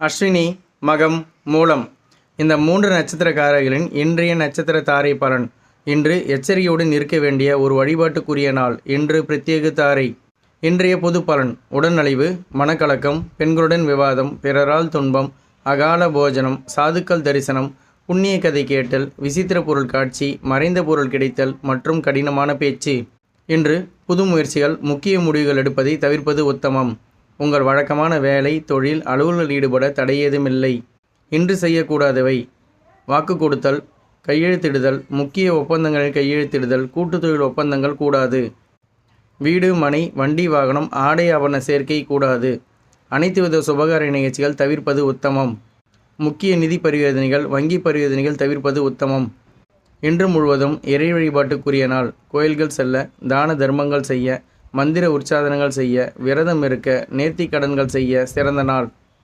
அஸ்வினி மகம் மூலம். இந்த மூன்று நட்சத்திரக்காரர்களின் இன்றைய நட்சத்திர தாரை பலன். இன்று எச்சரிக்கையுடன் இருக்க வேண்டிய ஒரு வழிபாட்டுக்குரிய நாள். இன்று பிரத்யேக தாரை. இன்றைய பொது பலன். உடல்நலிவு மனக்கலக்கம் பெண்களுடன் விவாதம் பிறரால் துன்பம் அகால போஜனம் சாதுக்கள் தரிசனம் புண்ணிய கதை கேட்டல் விசித்திர பொருள் காட்சி மறைந்த பொருள் கிடைத்தல் மற்றும் கடினமான பேச்சு. இன்று புது முயற்சிகள் முக்கிய முடிவுகள் எடுப்பதை தவிர்ப்பது உத்தமம். உங்கள் வழக்கமான வேலை தொழில் அலுவலில் ஈடுபட தடையேதுமில்லை. இன்று செய்யக்கூடாதவை. வாக்கு கொடுத்தல் கையெழுத்திடுதல் முக்கிய ஒப்பந்தங்களில் கையெழுத்திடுதல் கூட்டுத் தொழில் ஒப்பந்தங்கள் கூடாது. வீடு மனை வண்டி வாகனம் ஆடை ஆவண சேர்க்கை கூடாது. அனைத்து வித சுபகார நிகழ்ச்சிகள் தவிர்ப்பது உத்தமம். முக்கிய நிதி பரிவர்த்தனைகள் வங்கி பரிவர்த்தனைகள் தவிர்ப்பது உத்தமம். இன்று முழுவதும் இறை வழிபாட்டுக்குரிய நாள். கோயில்கள் செல்ல தான தர்மங்கள் செய்ய மந்திர உற்சாதனங்கள் செய்ய விரதம் இருக்க நேர்த்தி கடன்கள் செய்ய சிறந்த நாள்.